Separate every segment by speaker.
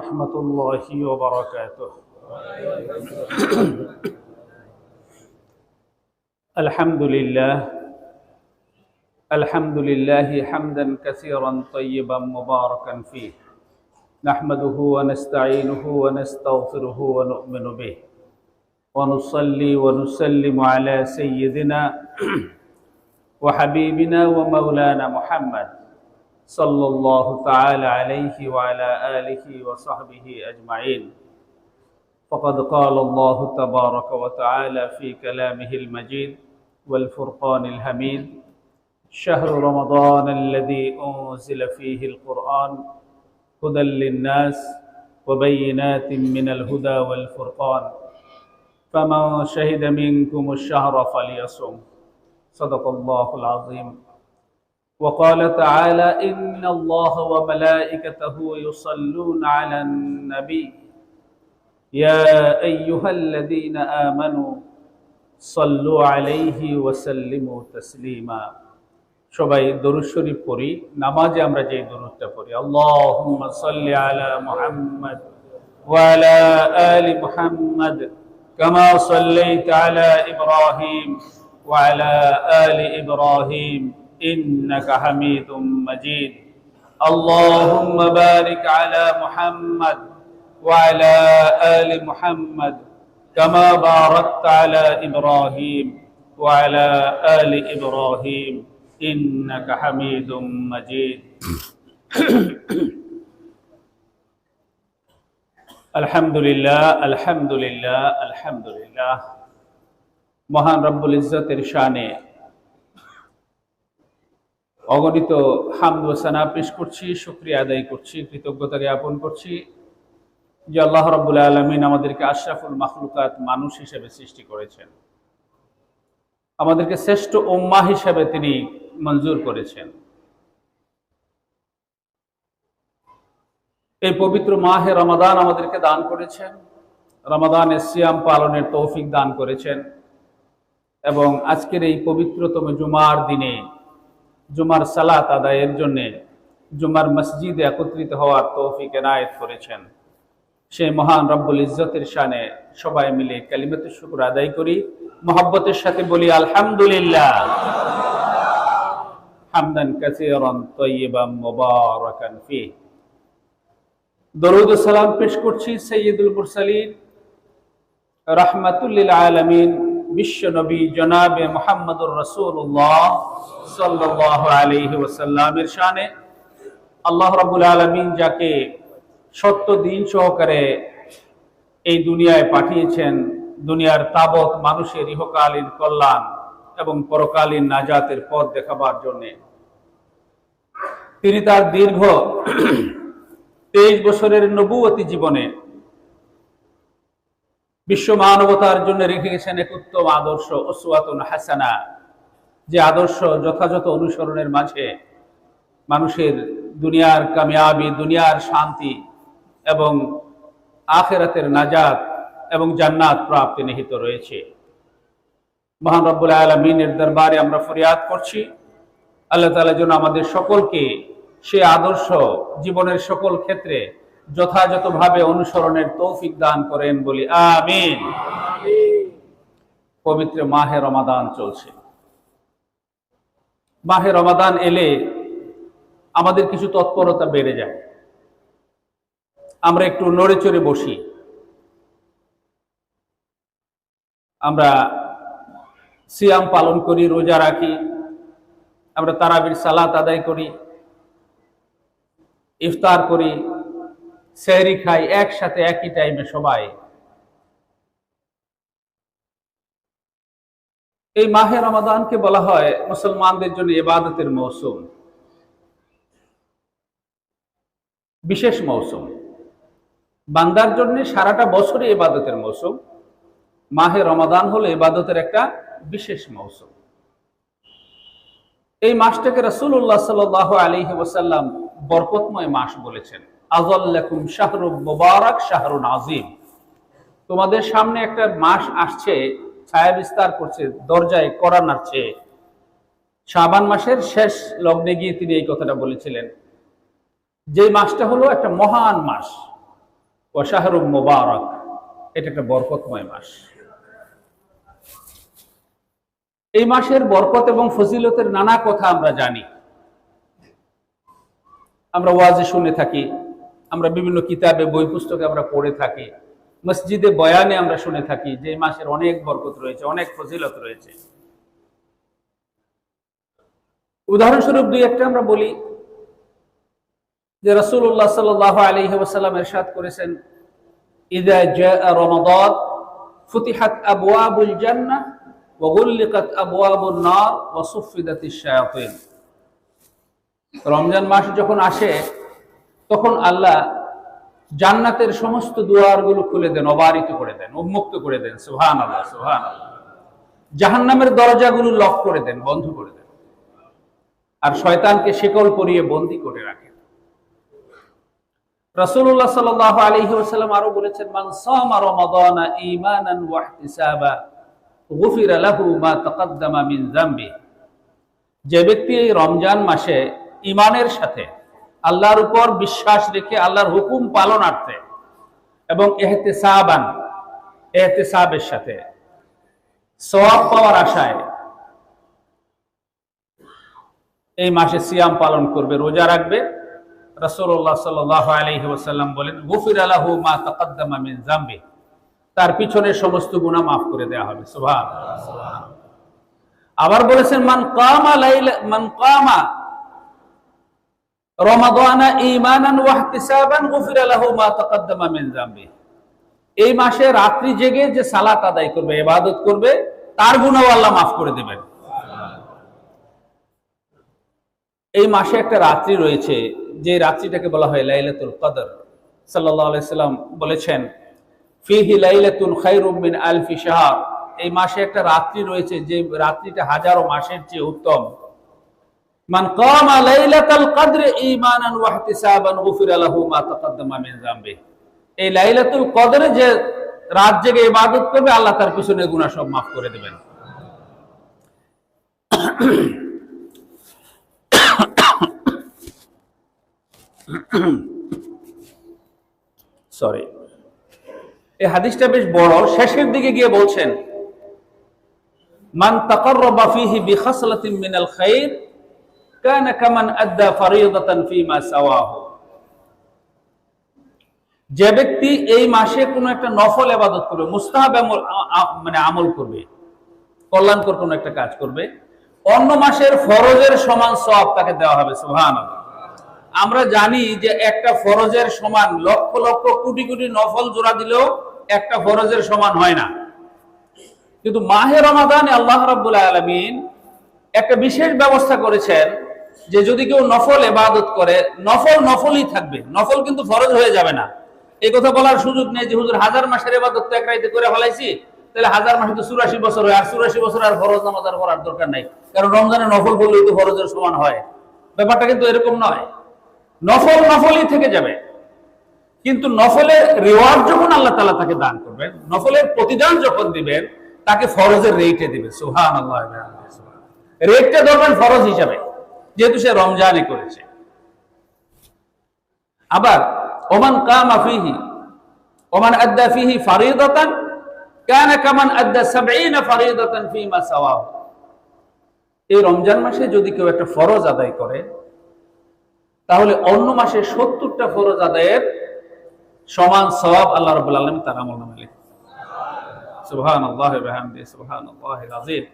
Speaker 1: ورحمة الله وبركاته الحمد لله الحمد لله حمدا كثيرا طيبا مباركا فيه. نحمده ونستعينه ونستغفره ونؤمن به. ونصلي ونسلم على سيدنا وحبيبنا ومولانا محمد. صلى الله تعالى عليه وعلى آله وصحبه أجمعين. فقد قال الله تبارك وتعالى في كلامه المجيد والفرقان الحميد شهر رمضان الذي أنزل فيه القرآن هدى للناس وبينات من الهدى والفرقان. فمن شهد منكم الشهر فليصم. صدق الله العظيم. وقال تعالى إن الله وملائكته يصلون على النبي يا أيها الذين آمنوا صلوا عليه وسلموا تسليما সবাই দরুদ শরীফ পড়ি নামাজে আমরা যে দরুদটা পড়ি আল্লাহুম্মা সাল্লি আলা মুহাম্মদ ওয়া আলা আলি মুহাম্মদ কামা সাল্লাইতা আলা ইব্রাহিম ওয়া আলা আলি ইব্রাহিম ইন্নাকা হামিদুম মাজিদ اللهم بارك على محمد وعلى آل محمد كما باركت على إبراهيم وعلى آل إبراهيم إنك حميد مجيد الحمد لله الحمد لله الحمد لله মহান রব্বুল ইজ্জতের শানে অগণিত হামদ সানা পেশ করছি, শুক্রিয়া আদায় করছি কৃতজ্ঞতা জ্ঞাপন করছি। যে আল্লাহ রব্বুল আলমিন আমাদেরকে আশরাফুল মাখলুকাত মানুষ হিসেবে সৃষ্টি করেছেন। আমাদেরকে শ্রেষ্ঠ উম্মা হিসেবে তিনি মঞ্জুর করেছেন। এই পবিত্র মাহে রমাদান আমাদেরকে দান করেছেন। রমাদানে সিয়াম পালনের তৌফিক দান করেছেন। এবং আজকের এই পবিত্রতম জুমার দিনে জুমার সালাত আদায়ের জন্যে জুমার মসজিদে একত্রিত হওয়ার তৌফিক এনায়েত করেছেন। সেই মহান রব্বুল ইজ্জতের শানে সবাই মিলে কালিমাত শুকুর আদায় করি। মোহাব্বতের সাথে বলি, আলহামদুলিল্লাহ। হামদান কাসীরান তাইয়িবান মুবারাকান ফি দরুদ সালাম পেশ করছি সাইয়্যিদুল মুরসালিন। রাহমাতুল লিল আলামিন। বিশ্ব নবী জনাবে মুহাম্মদুর রাসূলুল্লাহ সাল্লাল্লাহু আলাইহি ওয়াসাল্লামের শানে আল্লাহ রাব্বুল আলামিন যাকে সত্য দিন সহকারে এই দুনিয়ায় পাঠিয়েছেন, দুনিয়ার তাবৎ মানুষের ইহকালীন কল্যাণ এবং পরকালীন নাজাতের পথ দেখাবার জন্য। তিনি তার দীর্ঘ তেইশ বছরের নবুয়তী জীবনে বিশ্ব মানবতার জন্য রেখে গেছেন এক উত্তম আদর্শ ওসুয়াতুন হাসানা। যে আদর্শ যথাযথ অনুসরণের মাঝে মানুষের দুনিয়ার কামিয়াবি, দুনিয়ার শান্তি এবং আখেরাতের নাজাত এবং জান্নাত প্রাপ্তি নিহিত রয়েছে। মহান রব্বুল আলমিনের দরবারে আমরা ফরিয়াদ করছি। আল্লাহ তালা যেন আমাদের সকলকে সে আদর্শ জীবনের সকল ক্ষেত্রে যথাযথভাবে অনুসরণের তৌফিক দান করেন বলি আমিন। পবিত্র মাহে রমাদান চলছে। মাহে রমাদান এলে আমাদের কিছু তৎপরতা বেড়ে যায়। আমরা একটু নড়ে চড়ে বসি। আমরা সিয়াম পালন করি, রোজা রাখি। আমরা তারাবির সালাত আদায় করি। ইফতার করি। সেহরি খাই একসাথে একই টাইমে সবাই। এই মাহে রমাদানকে বলা হয় মুসলমানদের জন্য ইবাদতের মৌসুম। বিশেষ মৌসুম। বান্দার জন্য সারাটা বছরই ইবাদতের মৌসুম। মাহে রমাদান হলো ইবাদতের একটা বিশেষ মৌসুম। এই মাসটাকে রসুল্লাহ সাল আলী ওসাল্লাম বরকতময় মাস বলেছেন। আজল্লাকুম শাহরুব মুবারক, শাহরুন আজিম তোমাদের সামনে একটা মাস আসছে, ছায়া বিস্তার করছে, দরজায় করা নাড়ছে। শাবান মাসের শেষ লগ্নে গিয়ে তিনি এই কথাটা বলেছিলেন। যে মাসটা হলো একটা মহান মাস। ওয়াশাহরুম মোবারক, এটা একটা বরকতময় মাস। এই মাসের বরকত এবং ফজিলতের নানা কথা আমরা জানি। আমরা ওয়াজে শুনে থাকি, আমরা বিভিন্ন কিতাবে, বই পুস্তকে আমরা পড়ে থাকি, মসজিদে বয়ানে আমরা শুনে থাকি যে মাসের অনেক বরকত রয়েছে, অনেক ফজিলত রয়েছে। উদাহরণস্বরূপ দুই একটা আমরা বলি, যে রসুল্লাহ সাল আলহি ওসাল্লাম এরশাদ করেছেন, ইদা রমাদান, ফুতিহাত আবওয়াবুন নার, ওয়া সুফিদাতিশ শায়াতিন। রমজান মাস যখন আসে, তখন আল্লাহ জান্নাতের সমস্ত দুয়ারগুলো খুলে দেন, অবারিত করে দেন, উন্মুক্ত করে দেন সুহান আল্লাহ সুহান আল্লাহ জাহান্নামের দরজাগুলো লক করে দেন, বন্ধ করে দেন। আর শয়তানকে শিকল পরিয়ে বন্দি করে রাখেন। রাসূলুল্লাহ সাল্লাল্লাহু আলাইহি ওয়াসাল্লাম আরও বলেছেন, মান সামা রমাদানা ঈমানান ওয়া ইহতিসাবা, গুফিরা লাহু মা মিন যে ব্যক্তি এই রমজান মাসে ইমানের সাথে, আল্লাহর উপর বিশ্বাস রেখে আল্লাহর হুকুম পালনার্থে এবং এহতেসাবান, এহতেসাবের সাথে সওয়াব পাওয়ার আশায় এই মাসে সিয়াম পালন করবে, রোজা রাখবে। রাসূলুল্লাহ সাল্লাল্লাহু আলাইহি ওয়াসাল্লাম বলেন, গুফির আলাহু মা তাকাদ্দামা মিন যামবি। তার পিছনের সমস্ত গুনাহ মাফ করে দেওয়া হবে আবার বলেছেন, মান কামা মান কামা এই মাসে রাত্রি জেগে যে সালাত আদায় করবে করবে, তার আল্লাহ করে দেবেন। এই মাসে একটা রাত্রি রয়েছে, যে রাত্রিটাকে বলা হয় লাইলাতুল কদর। সাল্লাম বলেছেন, ফিহি লাইলাতুন খায়রুম আলফি শাহর। এই মাসে একটা রাত্রি রয়েছে, যে রাত্রিটা হাজারো মাসের চেয়ে উত্তম। এই লাইলাতুল কদরে যে রাত জেগে ইবাদত করবে, আল্লাহ তার পিছনে সব করে সরি এই হাদিসটা বেশ বড়। শেষের দিকে গিয়ে বলছেন, মান তাকাররাবা ফীহি বিখাসলাতিন মিনাল খাইর কানা কামান আদ্দা ফারিদাতান ফীমা সাওয়াহু। যে ব্যক্তি এই মাসে কোনো একটা নফল ইবাদত করবে, মুস্তাহাব মানে আমল করবে, কল্যাণকর কোনো একটা কাজ করবে, অন্য মাসের ফরজের সমান সওয়াব তাকে দেওয়া হবে, সুবহানাল্লাহ। আমরা জানি যে একটা ফরজের সমান লক্ষ লক্ষ কোটি কোটি নফল জোড়া দিলেও একটা ফরজের সমান হয় না। কিন্তু মাহে রমাদানে আল্লাহ রাব্বুল আলামিন একটা বিশেষ ব্যবস্থা করেছেন যে যদি কেউ নফল এবাদত করে, নফল নফলই থাকবে। নফল কিন্তু ফরজ হয়ে যাবে না। এই কথা বলার সুযোগ নেই যে, হুজুর, হাজার মাসের এবাদত তো এক রাইতে করে ফেলাইছি, তাহলে হাজার মাসে তো চুরাশি বছর হয়, আর চুরাশি বছর আর ফরজ নামাজ আর করার দরকার নাই। কারণ রমজানে নফল করলেই তো ফরজের সমান হয়। ব্যাপারটা কিন্তু এরকম নয়। নফল নফলই থেকে যাবে। কিন্তু নফলের রিওয়ার্ড যখন আল্লাহ তালা তাকে দান করবেন, নফলের প্রতিদান যখন দিবেন, তাকে ফরজের রেটে দিবে সুহান রেটটা ধরবেন ফরজ হিসাবে। যেহেতু সে রমজানে করেছে। আবার, ওমান কামা ফিহি, ওমান আদ্দা ফিহি ফারিদাতান, কানা কামান আদ্দা সাবঈনা ফারিদাতান ফিমা এই রমজান মাসে যদি কেউ একটা ফরজ আদায় করে, তাহলে অন্য মাসে সত্তরটা ফরজ আদায়ের সমান সওয়াব আল্লাহ রাব্বুল আলামিন তার আমল নামে লিখে সুবহানাল্লাহি ওয়া বিহামদিহি, সুবহানাল্লাহিল আযীম।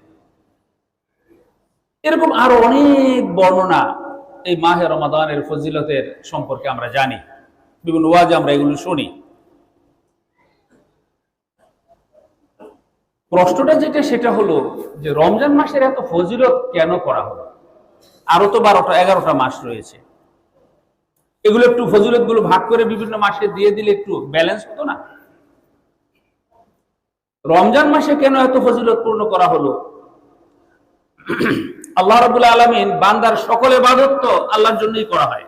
Speaker 1: এরকম আরও অনেক বর্ণনা এই মাহে রমাদানের ফজিলতের সম্পর্কে আমরা জানি। বিভিন্ন ওয়াজে আমরা এগুলো শুনি। প্রশ্নটা যেটা, সেটা হলো যে রমজান মাসের এত ফজিলত কেন করা হলো? আরও তো বারোটা, এগারোটা মাস রয়েছে। এগুলো একটু ফজিলতগুলো ভাগ করে বিভিন্ন মাসে দিয়ে দিলে একটু ব্যালেন্স হতো না? রমজান মাসে কেন এত ফজিলত পূর্ণ করা হলো? আল্লাহ রাবুল আলমিন বান্দার সকল এবাদত তো আল্লাহর জন্যই করা হয়।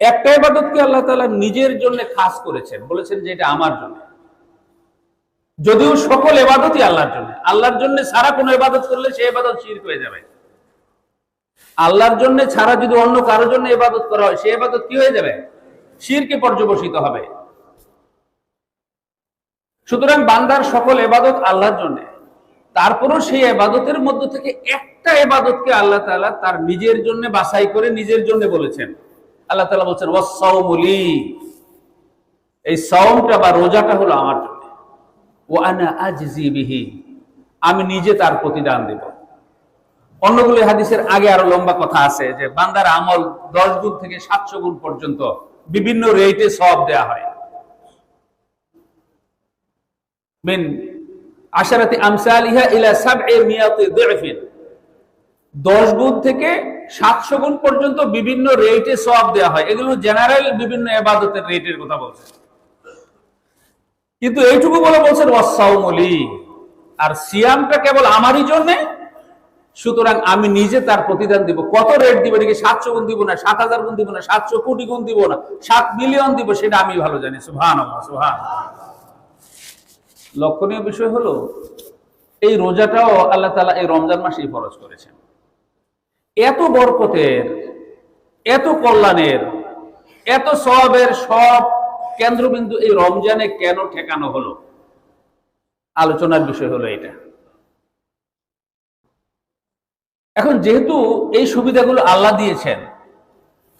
Speaker 1: একটা এবাদতকে আল্লাহ তাআলা নিজের জন্য খাস করেছেন? বলেছেন যে এটা আমার জন্য। যদিও সকল এবাদতই আল্লাহর জন্য। আল্লাহর জন্য সারা কোনো এবাদত করলে সে এবাদত শিরক হয়ে যাবে। আল্লাহর জন্য ছাড়া যদি অন্য কারোর জন্য এবাদত করা হয় সে এবাদত কি হয়ে যাবে? শিরকে পর্যবসিত হবে। সুতরাং বান্দার সকল এবাদত আল্লাহর জন্য। তারপরও সেই এবাদতের মধ্য থেকে একটা এবাদতকে আল্লাহ তাআলা তার নিজের জন্য বাছাই করে নিজের জন্য বলেছেন। আল্লাহ তালা বলছেন ওয়াসাউমুলি এই সাওমটা বা রোজাটা হলো আমার জন্য। ও আনা আজজি বিহি। আমি নিজে তার প্রতিদান দেব। অন্যগুলি হাদিসের আগে আরও লম্বা কথা আছে যে বান্দার আমল দশ গুণ থেকে সাতশো গুণ পর্যন্ত বিভিন্ন রেটে সব দেয়া হয়। মিন আশারাতি আমসালিহা ইলা 10 গুণ থেকে 700 গুণ পর্যন্ত বিভিন্ন রেটে সব হয়। এগুলো জেনারেল বিভিন্ন রেটের কথা বলছে। কিন্তু এইটুকু বলে বলছেন ওয়াসাউমুলি আর সিয়ামটা কেবল আমারই জন্য? সুতরাং আমি নিজে তার প্রতিদান দিব। কত রেট দিব? এদিকে সাতশো গুণ দিব না, সাত হাজার গুণ দিব না, সাতশো কোটি গুণ দিব না, সাত মিলিয়ন দিব, সেটা আমি ভালো জানি। সুহান সুহান লক্ষণীয় বিষয় হলো, এই রোজাটাও আল্লাহ তালা এই রমজান মাসেই ফরজ করেছেন। এত বরকতের, এত কল্যাণের, এত সবের সব কেন্দ্রবিন্দু এই রমজানে কেন ঠেকানো হলো? আলোচনার বিষয় হলো এটা। এখন যেহেতু এই সুবিধাগুলো আল্লাহ দিয়েছেন,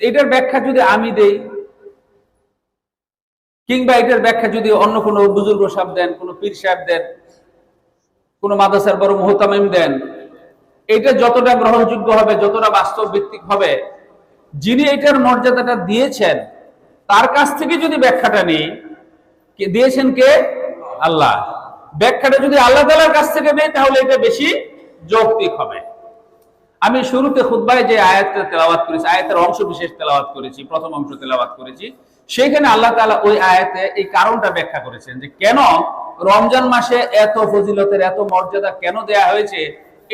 Speaker 1: এটার ব্যাখ্যা যদি আমি দেই কিংবা এটার ব্যাখ্যা যদি অন্য কোনো বুজুর্গ সাহেব দেন, কোনো পীর সাহেব দেন, কোনো মাদ্রাসার বড় মোহতামিম দেন, এটা যতটা গ্রহণযোগ্য হবে, যতটা বাস্তব ভিত্তিক হবে, যিনি এটার মর্যাদাটা দিয়েছেন, তার কাছ থেকে যদি ব্যাখ্যাটা নেই দিয়েছেন কে? আল্লাহ। ব্যাখ্যাটা যদি আল্লাহ তালার কাছ থেকে নেই তাহলে এটা বেশি যৌক্তিক হবে। আমি শুরুতে খুদ্বায় যে আয়াতটা তেলাওয়াত করেছি, আয়াতের অংশ বিশেষ তেলাওয়াত করেছি, প্রথম অংশ তেলাওয়াত করেছি সেখানে আল্লাহ তাআলা ওই আয়াতে এই কারণটা ব্যাখ্যা করেছেন যে কেন রমজান মাসে এত ফজিলতের, এত মর্যাদা কেন দেয়া হয়েছে?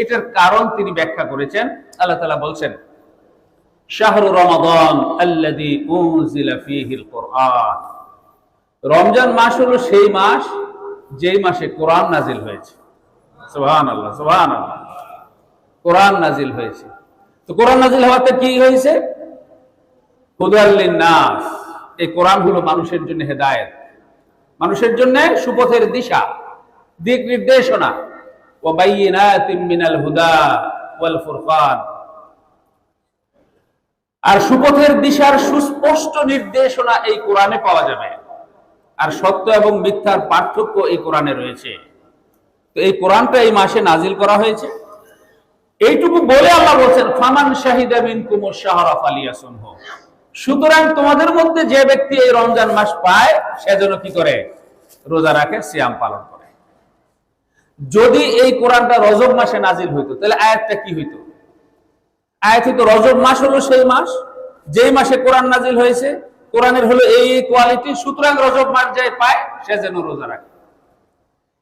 Speaker 1: এটার কারণ তিনি ব্যাখ্যা করেছেন। আল্লাহ তাআলা বলছেন রমজান মাস হলো সেই মাস যেই মাসে কোরআন নাজিল হয়েছে। কোরআন নাজিল হয়েছে। তো কোরআন নাজিল হওয়াতে কি হয়েছে? এই কোরআন হলো মানুষের জন্য হেদায়েত। মানুষের জন্য সুপথের দিশা, দিক নির্দেশনা। মিনাল হুদা ওয়াল ফুরকান। আর সুপথের দিশার সুস্পষ্ট নির্দেশনা এই কোরআনে পাওয়া যাবে। আর সত্য এবং মিথ্যার পার্থক্য এই কোরআনে রয়েছে। তো এই কোরআনটা এই মাসে নাজিল করা হয়েছে। এইটুকু বলে আল্লাহ বলছেন, ফামান শাহিদা মিন কুমুর শাহরা ফালিয়াসুনহু সুতরাং তোমাদের মধ্যে যে ব্যক্তি এই রমজান মাস পায়, সে যেন কি করে? রোজা রাখে, সিয়াম পালন করে। যদি এই কোরআনটা রজব মাসে নাজিল হইতো, তাহলে আয়াতটা কি হইতো? আয়াত হইতো, রজব মাস হলো সেই মাস, যেই মাসে কোরআন নাজিল হয়েছে, কোরআনের হলো এই কোয়ালিটি, সুতরাং রজব মাস যাই পায়, সে যেন রোজা রাখে।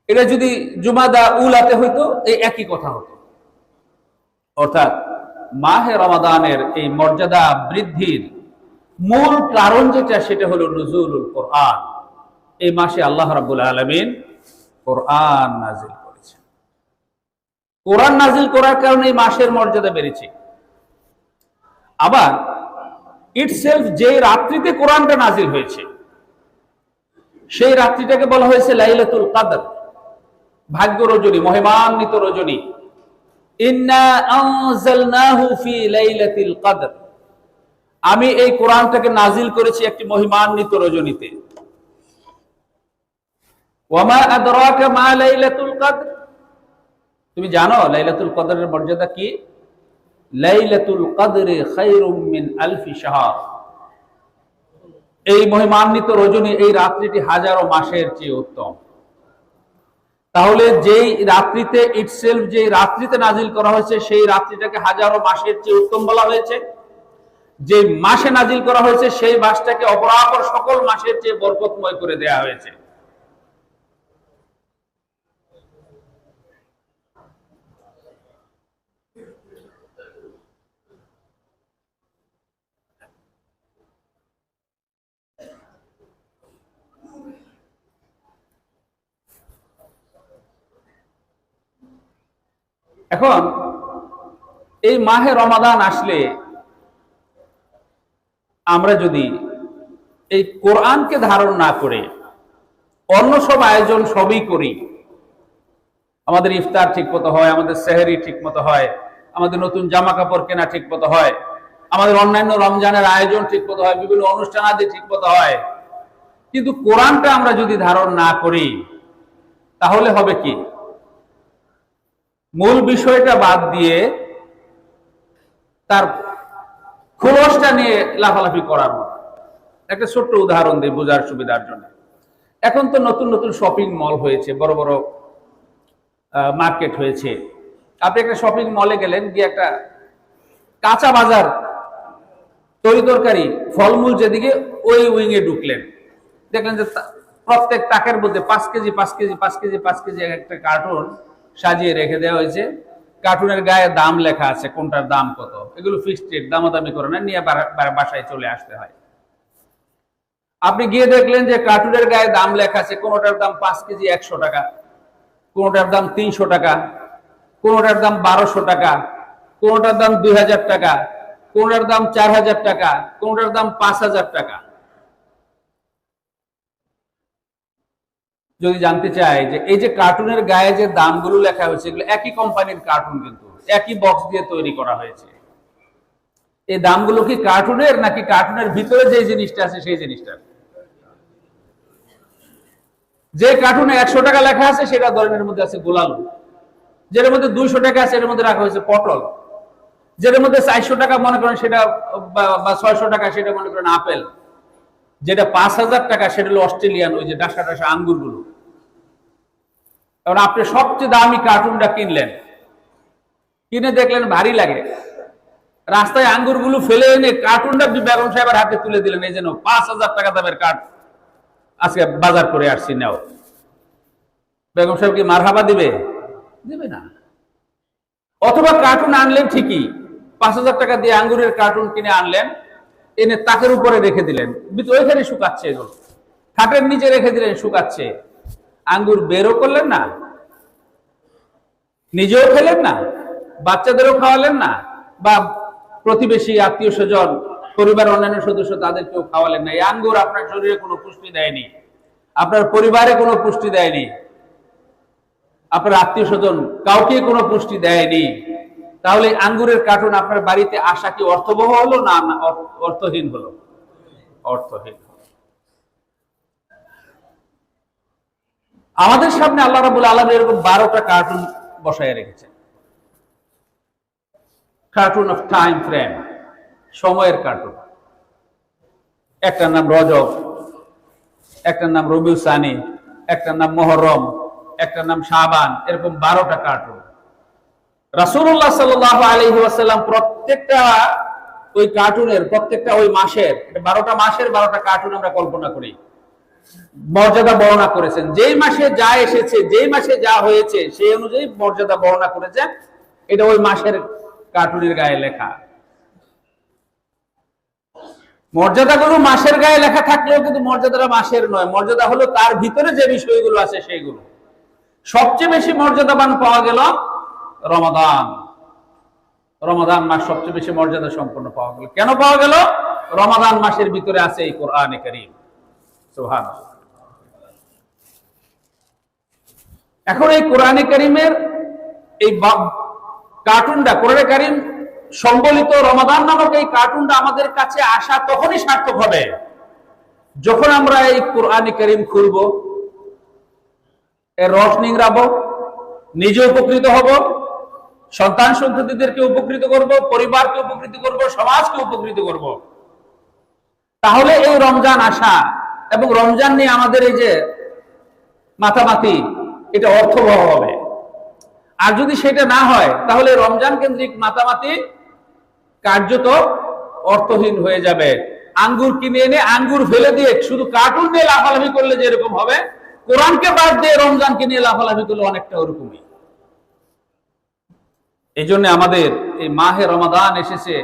Speaker 1: এটা যদি জুমাদা উলাতে হইতো, এই একই কথা হতো। অর্থাৎ মাহে রমাদানের এই মর্যাদা বৃদ্ধির মূল কারণ যেটা, সেটা হলো নজরুল কোরআন। এই মাসে আল্লাহ রাবুল আলমিন কোরআন নাজিল করেছে কোরআন নাজিল করার কারণে এই মাসের মর্যাদা বেড়েছে। আবার ইটসেলফ যে রাত্রিতে কোরআনটা নাজিল হয়েছে, সেই রাত্রিটাকে বলা হয়েছে লাইলাতুল কাদর, ভাগ্য রজনী, মহিমান্বিত রজনী। ইন্না আনজালনাহু ফি লাইলাতিল কদর। আমি এই কোরআনটাকে নাজিল করেছি একটি মহিমান্বিত রজনীতে। তুমি জানো লাইলাতুল কদরের মর্যাদা কি? লাইলাতুল কদরে মিন আলফি শাহর। এই মহিমান্বিত রজনী এই রাত্রিটি হাজারো মাসের চেয়ে উত্তম। তাহলে যেই রাত্রিতে ইটসেলফ যেই রাত্রিতে নাজিল করা হয়েছে, সেই রাত্রিটাকে হাজারো মাসের চেয়ে উত্তম বলা হয়েছে। যে মাসে নাজিল করা হয়েছে, সেই মাসটাকে অপরাপর সকল মাসের চেয়ে বরকতময় করে দেয়া হয়েছে। এখন, এই মাহে রমাদান আসলে আমরা যদি এই কোরআনকে ধারণ না করে অন্য সব আয়োজন সবই করি, আমাদের ইফতার ঠিক মতো হয়, আমাদের সেহেরি ঠিক মতো হয়, আমাদের নতুন জামা কাপড় কেনা ঠিক মতো হয়, আমাদের অন্যান্য রমজানের আয়োজন ঠিক মতো হয়, বিভিন্ন অনুষ্ঠান আদি ঠিক মতো হয়, কিন্তু কোরআনটা আমরা যদি ধারণ না করি, তাহলে হবে কি? মূল বিষয়টা বাদ দিয়ে তার খোলসটা নিয়ে লাফালাফি করার মতো। একটা ছোট্ট উদাহরণ দিই বোঝার সুবিধার জন্য। এখন তো নতুন নতুন শপিং মল হয়েছে, বড় বড় মার্কেট হয়েছে। আপনি একটা শপিং মলে গেলেন, গিয়ে একটা কাঁচা বাজার তরি তরকারি, ফলমূল যেদিকে, ওই উইং এ ঢুকলেন। দেখলেন যে প্রত্যেক তাকের মধ্যে পাঁচ কেজি পাঁচ কেজি পাঁচ কেজি পাঁচ কেজি একটা কার্টুন সাজিয়ে রেখে দেওয়া হয়েছে। কার্টুনের গায়ে দাম লেখা আছে, কোনটার দাম কত? এগুলো ফিক্সড রেট দামাদামি করে না, নিয়ে বাসায় চলে আসতে হয়। আপনি গিয়ে দেখলেন যে কার্টুনের গায়ে দাম লেখা আছে, কোনোটার দাম পাঁচ কেজি একশো টাকা, কোনোটার দাম তিনশো টাকা, কোনোটার দাম বারোশো টাকা, কোনোটার দাম দুই হাজার টাকা, কোনোটার দাম চার হাজার টাকা, কোনোটার দাম পাঁচ হাজার টাকা। যদি জানতে চাই যে এই যে কার্টুনের গায়ে যে দামগুলো লেখা হয়েছে, এগুলো একই কোম্পানির কার্টুন কিন্তু, একই বক্স দিয়ে তৈরি করা হয়েছে। এই দামগুলো কি কার্টুনের নাকি কার্টুনের ভিতরে যে জিনিসটা আছে সেই জিনিসটা? যে কার্টুনে একশো টাকা লেখা আছে, সেটা ধরনের মধ্যে আছে গোলালু। যেটার মধ্যে দুইশো টাকা আছে, এর মধ্যে রাখা হয়েছে পটল। যেটার মধ্যে চারশো টাকা মনে করেন সেটা, বা ছয়শো টাকা, সেটা মনে করেন আপেল। যেটা পাঁচ হাজার টাকা, সেটা হলো অস্ট্রেলিয়ান, ওই যে ডাসা ডাসা আঙ্গুরগুলো। কারণ আপনি সবচেয়ে দামি কার্টুনটা কিনলেন। কিনে দেখলেন ভারী লাগে। রাস্তায় আঙ্গুরগুলো ফেলে এনে কার্টুনটা বেগম সাহেবের হাতে তুলে দিলেন, এই যেন পাঁচ হাজার টাকা দামের কাঠ আজকে বাজার করে আসছি, নাও। বেগম সাহেব কি মারহাবা দিবে? দিবে না। অথবা কার্টুন আনলেন ঠিকই, পাঁচ হাজার টাকা দিয়ে আঙ্গুরের কার্টুন কিনে আনলেন, এনে তাকের উপরে রেখে দিলেন। ওইখানে শুকাচ্ছে এগুলো। খাটের নিচে রেখে দিলেন, শুকাচ্ছে। আঙ্গুর বেরও করলেন না? নিজেও খেলেন না? বাচ্চাদেরও খাওয়ালেন না? বা প্রতিবেশী, আত্মীয় স্বজন, পরিবার, অন্যান্য সদস্য তাদেরকেও খাওয়ালেন না? এই আঙ্গুর আপনার শরীরে কোনো পুষ্টি দেয়নি। আপনার পরিবারে কোনো পুষ্টি দেয়নি। আপনার আত্মীয় স্বজন কাউকে কোনো পুষ্টি দেয়নি। তাহলে আঙ্গুরের কার্টুন আপনার বাড়িতে আসা কি অর্থবহ হলো না না অর্থ- অর্থহীন হলো? অর্থহীন। আমাদের সামনে আল্লাহ রাবুল আলম এরকম বারোটা কার্টুন বসায় রেখেছেন কার্টুন অফ টাইম ফ্রেম সময়ের কার্টুন একটার নাম রজব, একটার নাম রবিউ সানি, একটার নাম মোহরম, একটার নাম শাবান, এরকম বারোটা কার্টুন রাসূলুল্লাহ সাল্লাল্লাহু আলাইহি ওয়াসাল্লাম প্রত্যেকটা ওই কার্টুনের প্রত্যেকটা ওই মাসের, বারোটা মাসের বারোটা কার্টুন আমরা কল্পনা করি। মর্যাদা বর্ণনা করেছেন। যেই মাসে যা এসেছে যেই মাসে যা হয়েছে, সেই অনুযায়ী মর্যাদা বর্ণনা করেছেন। এটা ওই মাসের কার্টুনের গায়ে লেখা। মর্যাদাগুলো মাসের গায়ে লেখা থাকলেও কিন্তু মর্যাদাটা মাসের নয়। মর্যাদা হলো তার ভিতরে যে বিষয়গুলো আছে সেইগুলো। সবচেয়ে বেশি মর্যাদাবান পাওয়া গেল রমাদান। রমাদান মাস সবচেয়ে বেশি মর্যাদা সম্পন্ন পাওয়া গেল। কেন পাওয়া গেল? রমাদান মাসের ভিতরে আছে এই কোরআনে করিম। এখন এই কোরআনে করিমের এই কার্টুনটা, কোরআনে কারিম সম্বলিত রমাদান নামক এই কার্টুনটা আমাদের কাছে আসা তখনই সার্থক হবে। যখন আমরা এই কোরআনে করিম খুলব, এর রস নিংড়াবো, নিজে উপকৃত হব, সন্তান সন্ততিদেরকে উপকৃত করব, পরিবারকে উপকৃত করব, সমাজকে উপকৃত করব। তাহলে এই রমজান আসা এবং রমজান নিয়ে আমাদের এই যে মাথামাতি এটা অর্থবহ হবে। আর যদি সেটা না হয়, তাহলে রমজান কেন্দ্রিক মাতামাতি কার্যত অর্থহীন হয়ে যাবে। আঙ্গুর কিনে এনে আঙ্গুর ফেলে দিয়ে শুধু কার্টুন দিয়ে লাফালাফি করলে যেরকম হবে, কোরআনকে বাদ দিয়ে রমজানকে নিয়ে লাফালাফি করলে অনেকটা ওরকমই। এই জন্য আমাদের এই মাহে রমাদান এসেছে।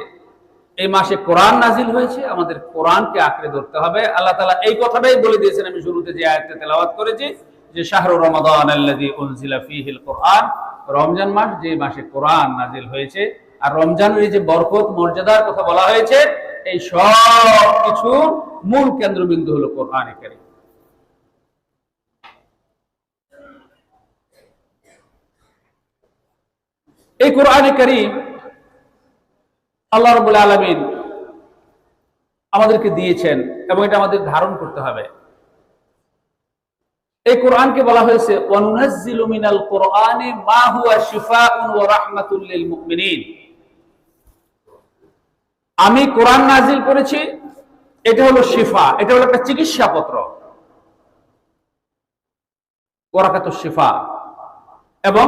Speaker 1: এই মাসে কোরআন নাজিল হয়েছে, আমাদের কোরআনকে আঁকড়ে ধরতে হবে। আল্লাহ তালা এই কথাটাই বলে দিয়েছেন, আমি শুরুতে যে আয়াতে তেলাওয়াত করেছি, যে শাহরু রমাদান কোরআন, রমজান মাস যে মাসে কোরআন নাজিল হয়েছে, আর রমজানের যে বরকত, মর্যাদার কথা বলা হয়েছে, এই সব কিছু মূল কেন্দ্রবিন্দু হলো কোরআন কারিম। এই কোরআনে কারিম আল্লাহ রবুল্লা আলমিন আমাদেরকে দিয়েছেন এবং এটা আমাদের ধারণ করতে হবে। এই কোরআনকে বলা হয়েছে হুয়া আমি কোরআন নাজিল করেছি, এটা হলো শিফা, এটা হলো একটা চিকিৎসা পত্র ওরাকাত শিফা। এবং